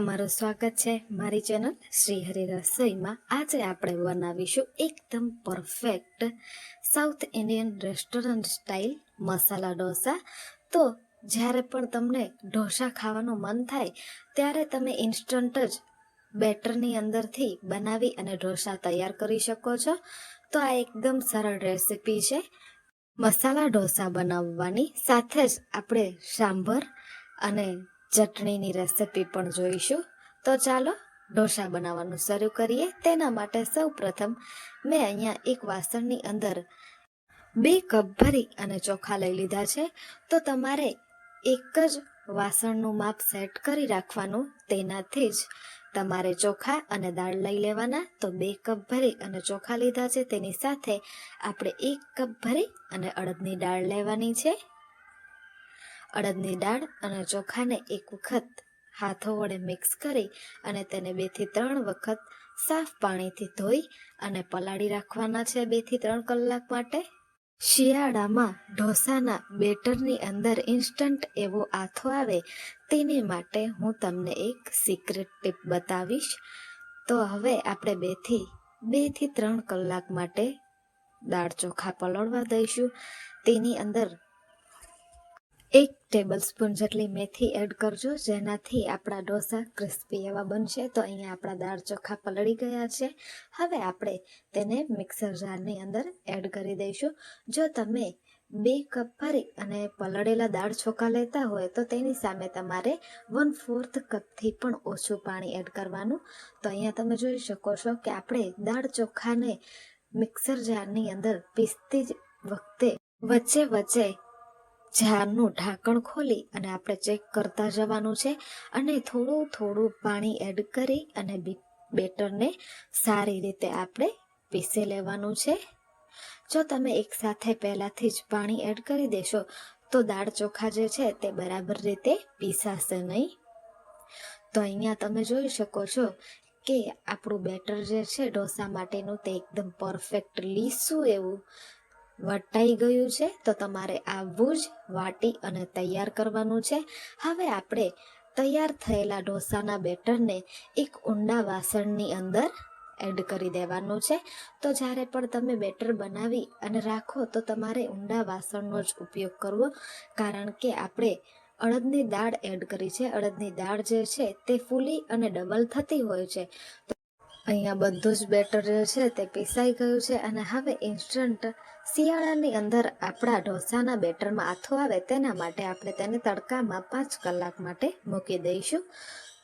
તમારું સ્વાગત છે મારી ચેનલ શ્રી હરિ રસોઈમાં આજે આપણે બનાવીશું એકદમ perfect south Indian restaurant style masala dosa. તો જ્યારે પણ તમને ઢોસા ખાવાનું મન થાય, ત્યારે તમે ઇન્સ્ટન્ટ જ બેટરની અંદરથી બનાવી અને ઢોસા તૈયાર કરી શકો છો. તો આ એકદમ સરળ રેસીપી છે. મસાલા ઢોસા બનાવવાની સાથે જ આપણે સાંભર અને ચટણીની રેસિપી પણ જોઈશું. તો ચાલો, ઢોસા બનાવવાનું શરૂ કરીએ. તેના માટે સૌ પ્રથમ મેં અહીંયા એક વાસણની અંદર બે કપ ભરી અને ચોખા લઈ લીધા છે. તો તમારે એક જ વાસણનું માપ સેટ કરી રાખવાનું. તેનાથી જ તમારે ચોખા અને દાળ લઈ લેવાના. તો બે કપ ભરી અને ચોખા લીધા છે. તેની સાથે આપણે એક કપ ભરી અને અડદની દાળ લેવાની છે. અડદની દાળ અને ચોખાને એક વખત હાથો વડે મિક્સ કરી અને તેને બેથી ત્રણ વખત સાફ પાણીથી ધોઈ અને પલાળી રાખવાના છે બેથી ત્રણ કલાક માટે. શિયાળામાં ઢોસાના બેટરની અંદર ઇન્સ્ટન્ટ એવો આથો આવે તેની માટે હું તમને એક સિક્રેટ ટીપ બતાવીશ. તો હવે આપણે બેથી બેથી ત્રણ કલાક માટે દાળ ચોખા પલળવા દઈશું. તેની અંદર એક ટેબલ સ્પૂન જેટલી મેથી એડ કરજો, જેનાથી આપણા ઢોસા ક્રિસ્પી એવા બનશે. તો અહીંયા આપણા દાળ ચોખા પલળી ગયા છે. હવે આપણે તેને મિક્સર જારની અંદર એડ કરી દઈશું. જો તમે બે કપ ભરી અને પલળેલા દાળ ચોખા લેતા હોય, તો તેની સામે તમારે વન ફોર્થ કપથી પણ ઓછું પાણી એડ કરવાનું. તો અહીંયા તમે જોઈ શકો છો કે આપણે દાળ ચોખાને મિક્સર જારની અંદર પીસતી જ વખતે વચ્ચે વચ્ચે જારનું ઢાંકણ ખોલી અને આપણે ચેક કરતા જવાનું છે અને થોડું થોડું પાણી એડ કરી અને બેટરને સારી રીતે આપણે પીસી લેવાનું છે. જો તમે એકસાથે પહેલાંથી જ પાણી એડ કરી દેશો, તો દાળ ચોખા જે છે તે બરાબર રીતે પીસાશે નહીં. તો અહીંયા તમે જોઈ શકો છો કે આપણું બેટર જે છે ઢોસા માટેનું તે એકદમ પરફેક્ટ લીસું એવું. વટાઈ ગયું છે, તો તમારે આવવું જ વાટી અને તૈયાર કરવાનું છે. હવે આપણે તૈયાર થયેલા ઢોસાના બેટરને એક ઊંડા વાસણની અંદર એડ કરી દેવાનું છે. તો જ્યારે પણ તમે બેટર બનાવી અને રાખો, તો તમારે ઊંડા વાસણનો જ ઉપયોગ કરવો, કારણ કે આપણે અડદની દાળ એડ કરી છે. અડદની દાળ જે છે, તે ફૂલી અને ડબલ થતી હોય છે. અહીંયા બધું જ બેટર છે, તે પીસાઈ ગયું છે અને હવે ઇન્સ્ટન્ટ શિયાળાની અંદર આપણા ઢોસાના બેટરમાં આથો આવે તેના માટે આપણે તેને તડકામાં પાંચ કલાક માટે મૂકી દઈશું.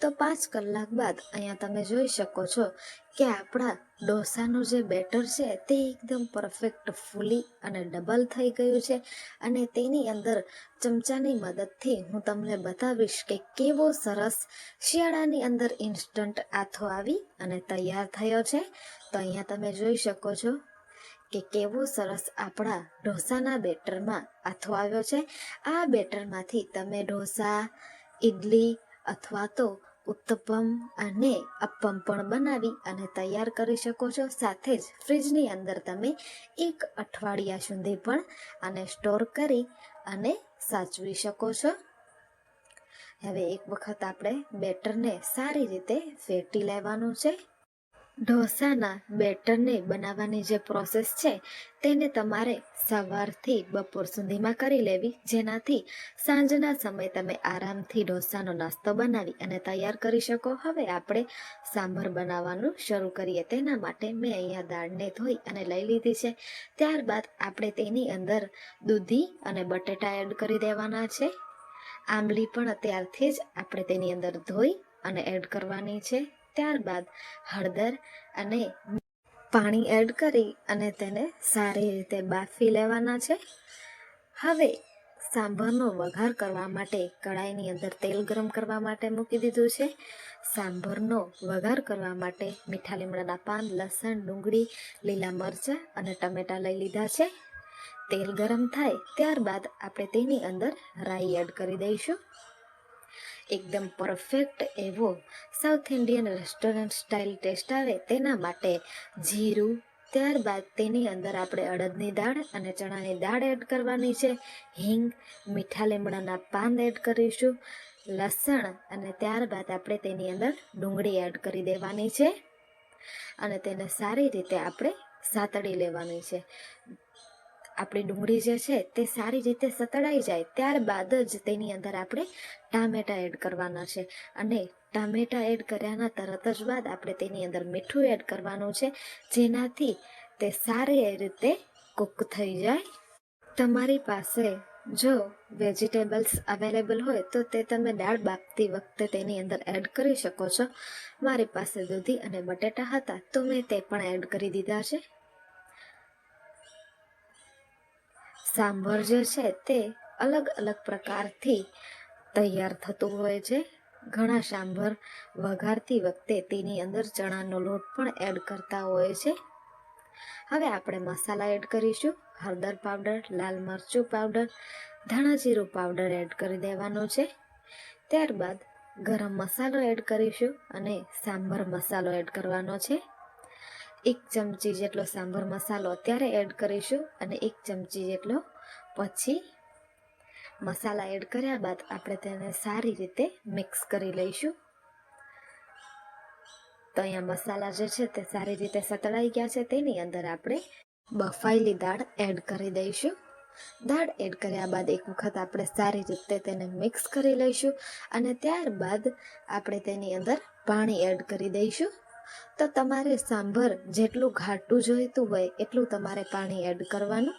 તો પાંચ કલાક બાદ અહીંયા તમે જોઈ શકો છો કે આપણા ડોસાનું જે બેટર છે તે એકદમ પરફેક્ટ ફૂલી અને ડબલ થઈ ગયું છે અને તેની અંદર ચમચાની મદદથી હું તમને બતાવીશ કે કેવો સરસ શિયાળાની અંદર ઇન્સ્ટન્ટ આથો આવી અને તૈયાર થયો છે. તો અહીંયા તમે જોઈ શકો છો કે કેવો સરસ આપણા ઢોસાના બેટરમાં આથો આવ્યો છે. આ બેટરમાંથી તમે ઢોસા ઇડલી અથવા તો ઉત્તપમ અને અપ્પમ પણ બનાવી અને તૈયાર કરી શકો છો. સાથે જ ફ્રીજની અંદર તમે એક અઠવાડિયા સુધી પણ આને સ્ટોર કરી અને સાચવી શકો છો. હવે એક વખત આપણે બેટરને સારી રીતે ફેટી લેવાનું છે. ઢોસાના બેટરને બનાવવાની જે પ્રોસેસ છે, તેને તમારે સવારથી બપોર સુધીમાં કરી લેવી. જેનાથી સાંજના સમયે તમે આરામથી ઢોસાનો નાસ્તો બનાવી અને તૈયાર કરી શકો. હવે આપણે સાંભર બનાવવાનું શરૂ કરીએ. તેના માટે મેં અહીંયા દાળને ધોઈ અને લઈ લીધી છે. ત્યારબાદ આપણે તેની અંદર દૂધી અને બટેટા એડ કરી દેવાના છે. આંબલી પણ અત્યારથી જ આપણે તેની અંદર ધોઈ અને એડ કરવાની છે. ત્યારબાદ હળદર અને પાણી એડ કરી અને તેને સારી રીતે બાફી લેવાના છે. હવે સાંભરનો વઘાર કરવા માટે કડાઈની અંદર તેલ ગરમ કરવા માટે મૂકી દીધું છે. સાંભરનો વઘાર કરવા માટે મીઠા લીમડાના પાન, લસણ, ડુંગળી, લીલા મરચાં અને ટમેટાં લઈ લીધા છે. તેલ ગરમ થાય ત્યારબાદ આપણે તેની અંદર રાઈ એડ કરી દઈશું. એકદમ પરફેક્ટ એવો south Indian restaurant style taste આવે તેના માટે જીરું, ત્યારબાદ તેની અંદર આપણે અડદની દાળ અને ચણાની દાળ એડ કરવાની છે. હિંગ, મીઠા લીમડાના પાન એડ કરીશું, લસણ અને ત્યારબાદ આપણે તેની અંદર ડુંગળી એડ કરી દેવાની છે. અને તેને સારી રીતે આપણે સાતડી લેવાની છે. આપણી ડુંગળી જે છે તે સારી રીતે સતળાઈ જાય ત્યારબાદ જ તેની અંદર આપણે ટામેટા એડ કરવાના છે. અને ટામેટા એડ કર્યાના તરત જ બાદ આપણે તેની અંદર મીઠું એડ કરવાનું છે, જેનાથી તે સારી રીતે કૂક થઈ જાય. તમારી પાસે જો વેજીટેબલ્સ અવેલેબલ હોય તો તે તમે દાળ બાફતી વખતે તેની અંદર એડ કરી શકો છો. મારી પાસે દૂધી અને બટેટા હતા તો મેં તે પણ એડ કરી દીધા છે. સાંભર જે છે તે અલગ અલગ પ્રકારથી તૈયાર થતું હોય છે. ઘણા સાંભર વઘારતી વખતે તેની અંદર ચણાનો લોટ પણ એડ કરતા હોય છે. હવે આપણે મસાલા એડ કરીશું. હળદર પાવડર, લાલ મરચું પાવડર, ધાણા જીરું પાવડર એડ કરી દેવાનો છે. ત્યારબાદ ગરમ મસાલો એડ કરીશું અને સાંભર મસાલો એડ કરવાનો છે. એક ચમચી જેટલો સાંભર મસાલો અત્યારે એડ કરીશું અને એક ચમચી જેટલો પછી મસાલા એડ કર્યા બાદ આપણે તેને સારી રીતે મિક્સ કરી લઈશું. તો અહીંયા મસાલા જે છે તે સારી રીતે સતળાઈ ગયા છે. તેની અંદર આપણે બફાયેલી દાળ એડ કરી દઈશું. દાળ એડ કર્યા બાદ એક વખત આપણે સારી રીતે તેને મિક્સ કરી લઈશું અને ત્યારબાદ આપણે તેની અંદર પાણી એડ કરી દઈશું. તો તમારે સાંભર જેટલું ઘાટું જોઈતું હોય એટલું તમારે પાણી એડ કરવાનું.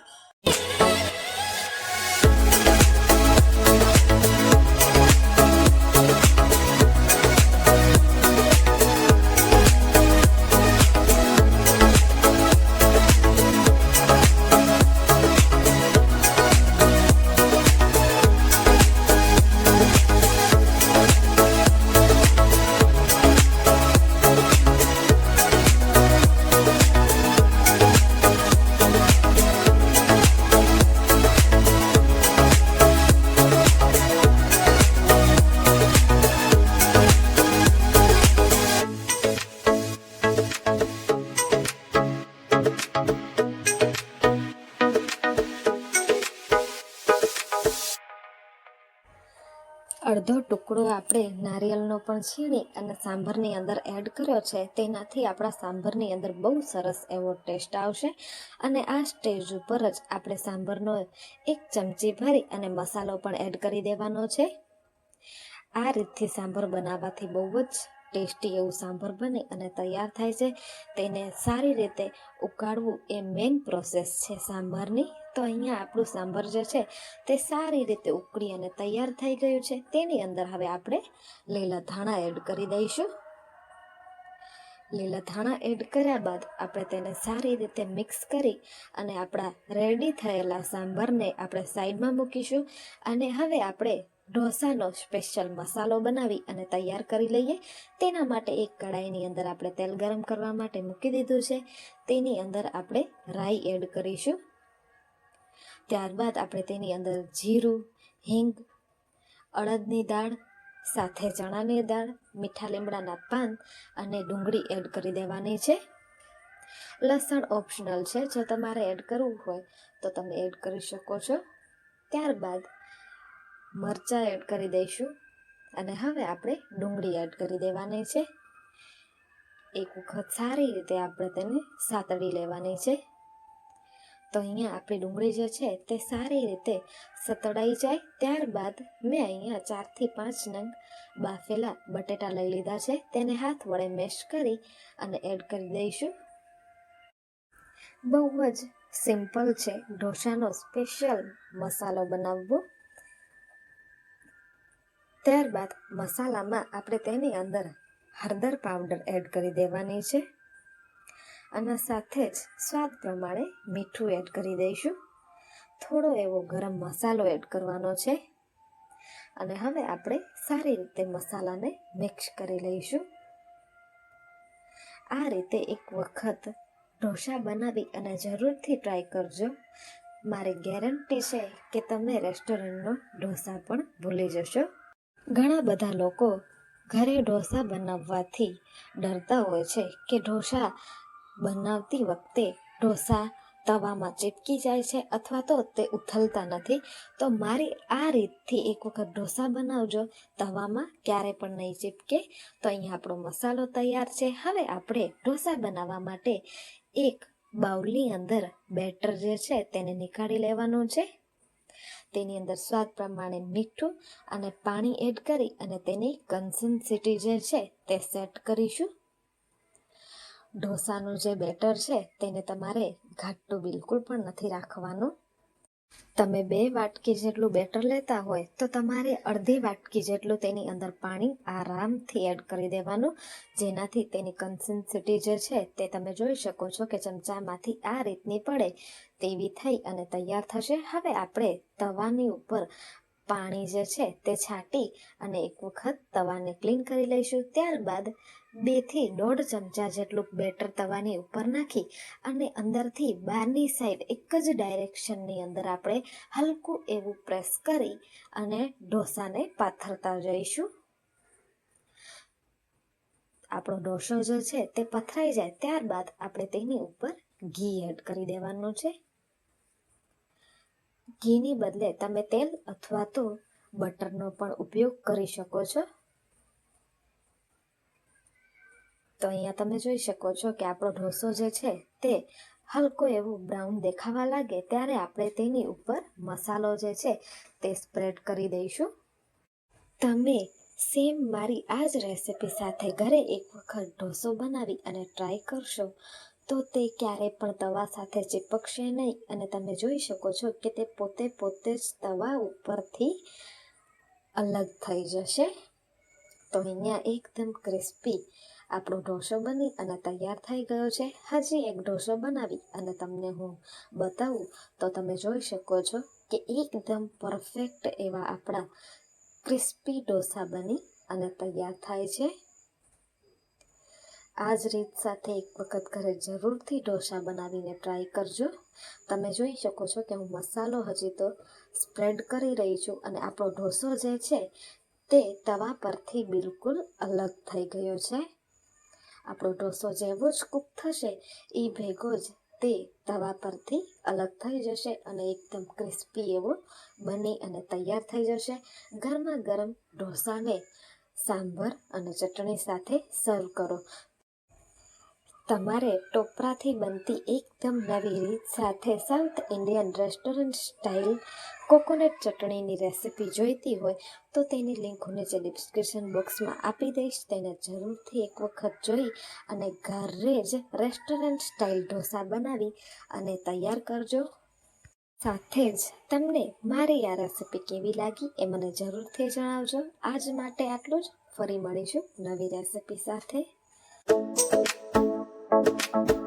અડધો ટુકડો આપણે નારિયેળનો પણ છીણી અને સાંભરની અંદર એડ કર્યો છે, તેનાથી આપણા સાંભરની અંદર બહુ સરસ એવો ટેસ્ટ આવશે. અને આ સ્ટેજ ઉપર જ આપણે સાંભરનો એક ચમચી ભરી અને મસાલો પણ એડ કરી દેવાનો છે. આ રીતથી સાંભર બનાવવાથી બહુ જ ટેસ્ટી એવું સાંભર બને અને તૈયાર થાય છે, તેને સારી રીતે ઉકાળવું એ મેઇન પ્રોસેસ છે સાંભારની. તો અહીંયા આપણું સાંભર જે છે તે સારી રીતે ઉકળી અને તૈયાર થઈ ગયું છે. તેની અંદર હવે આપણે લીલા ધાણા એડ કરી દઈશું. લીલા ધાણા એડ કર્યા બાદ આપણે તેને સારી રીતે મિક્સ કરી અને આપણા રેડી થયેલા સાંભારને આપણે સાઈડમાં મૂકીશું. અને હવે આપણે ઢોસાનો સ્પેશિયલ મસાલો બનાવી અને તૈયાર કરી લઈએ. તેના માટે એક કડાઈની અંદર આપણે તેલ ગરમ કરવા માટે મૂકી દીધું છે. તેની અંદર આપણે રાઈ એડ કરીશું. ત્યારબાદ આપણે તેની અંદર જીરું, હિંગ, અડદની દાળ, સાથે ચણાની દાળ, મીઠા લીમડાના પાન અને ડુંગળી એડ કરી દેવાની છે. લસણ ઓપ્શનલ છે. જો તમારે એડ કરવું હોય તો તમે એડ કરી શકો છો. ત્યારબાદ મરચાં એડ કરી દઈશું. અને હવે આપણે ડુંગળી એડ કરી દેવાની છે. એક વખત સારી રીતે આપણે તેને સાતડી લેવાની છે. તો અહીંયા આપણી ડુંગળી જે છે તે સારી રીતે સતડાઈ જાય. ત્યારબાદ મેં અહીંયા ચારથી પાંચ નંગ બાફેલા બટેટા લઈ લીધા છે. તેને હાથ વડે મેશ કરી અને એડ કરી દઈશું. બહુ જ સિમ્પલ છે. ઢોસાનો સ્પેશિયલ મસાલો બનાવવો. ત્યારબાદ મસાલામાં આપણે તેની અંદર હળદર પાવડર એડ કરી દેવાની છે. અને સાથે જ સ્વાદ પ્રમાણે મીઠું એડ કરી દઈશું. થોડો એવો ગરમ મસાલો એડ કરવાનો છે. અને હવે આપણે સારી રીતે મસાલાને મિક્સ કરી લઈશું. આ રીતે એક વખત ઢોસા બનાવી અને જરૂરથી ટ્રાય કરજો. મારી ગેરંટી છે કે તમે રેસ્ટોરન્ટનો ઢોસા પણ ભૂલી જશો. ઘણા બધા લોકો ઘરે ઢોસા બનાવવાથી ડરતા હોય છે કે ઢોસા બનાવતી વખતે ઢોસા તવામાં ચીપકી જાય છે અથવા તો તે ઉથલતા નથી. તો મારી આ રીતથી એક વખત ઢોસા બનાવજો. તવામાં ક્યારે પણ નહીં ચીપકે. તો અહીંયા આપણો મસાલો તૈયાર છે. હવે આપણે ઢોસા બનાવવા માટે એક બાઉલની અંદર બેટર જે છે તેને નીકાળી લેવાનું છે. તેની અંદર સ્વાદ પ્રમાણે મીઠું અને પાણી એડ કરી અને તેની કન્સિસ્ટન્સી જે છે તે સેટ કરીશું. ઢોસાનું જે બેટર છે તેને તમારે ઘાટું બિલકુલ પણ નથી રાખવાનું. તમે બે વાટકી જેટલું બેટર લેતા હોય તો તમારે અડધી વાટકી જેટલું તેની અંદર પાણી આરામથી એડ કરી દેવાનું. જેનાથી તેની કન્સિસ્ટન્સી જે છે તે તમે જોઈ શકો છો કે ચમચામાંથી આ રીતની પડે તેવી થઈ અને તૈયાર થશે. હવે આપણે તવાની ઉપર પાણી જે છે તે છાંટી અને એક વખત તવાને ક્લીન કરી લઈશું. ત્યારબાદ બેથી દોઢ ચમચા જેટલું બેટર તવાની ઉપર નાખી અને અંદરથી બહારની સાઈડ એક જ ડાયરેક્શનની અંદર આપણે હલકું એવું પ્રેસ કરી અને ઢોસાને પાથરતા જઈશું. આપણો ઢોસો જે છે તે પથરાઈ જાય ત્યારબાદ આપણે તેની ઉપર ઘી એડ કરી દેવાનું છે. ઘીની બદલે તમે તેલ અથવા તો બટરનો પણ ઉપયોગ કરી શકો છો. તો અહીંયા તમે જોઈ શકો છો કે આપણો ઢોસો જે છે તે હલકો એવું બ્રાઉન દેખાવા લાગે ત્યારે આપણે તેની ઉપર મસાલો જે છે તે સ્પ્રેડ કરી દઈશું. તમે સેમ મારી આ જ રેસિપી સાથે ઘરે એક વખત ઢોસો બનાવી અને ટ્રાય કરશો તો તે ક્યારેય પણ તવા સાથે ચીપકશે નહીં અને તમે જોઈ શકો છો કે તે પોતે પોતે જ તવા ઉપરથી અલગ થઈ જશે. તો અહીંયા એકદમ ક્રિસ્પી આપણો ઢોસો બની અને તૈયાર થઈ ગયો છે. હજી એક ઢોસો બનાવી અને તમને હું બતાવું. તો તમે જોઈ શકો છો કે એકદમ પરફેક્ટ એવા આપણા ક્રિસ્પી ઢોસા બની અને તૈયાર થાય છે. આ જ રીત સાથે એક વખત ઘરે જરૂરથી ઢોસા બનાવીને ટ્રાય કરજો. તમે જોઈ શકો છો કે હું મસાલો હજી તો સ્પ્રેડ કરી રહી છું અને આપણો ઢોસો જે છે તે તવા પરથી બિલકુલ અલગ થઈ ગયો છે. આપણો ઢોસો જેવો જ કૂક થશે, એ ભેગો જ તે તવા પરથી અલગ થઈ જશે અને એકદમ ક્રિસ્પી એવો બની અને તૈયાર થઈ જશે. ગરમા ગરમ ઢોસાને સાંભર અને ચટણી સાથે સર્વ કરો. તમારે ટોપરાથી બનતી એકદમ નવી રીત સાથે south Indian restaurant style coconut ચટણીની recipe જોઈતી હોય તો તેની લિંક હું નીચે ડિસ્ક્રિપ્શન બોક્સમાં આપી દઈશ. તેને જરૂરથી એક વખત જોઈ અને ઘરે જ રેસ્ટોરન્ટ સ્ટાઇલ ઢોસા બનાવી અને તૈયાર કરજો. સાથે જ તમને મારી આ રેસિપી કેવી લાગી એ મને જરૂરથી જણાવજો. આજ માટે આટલું જ. ફરી મળીશું નવી રેસિપી સાથે. you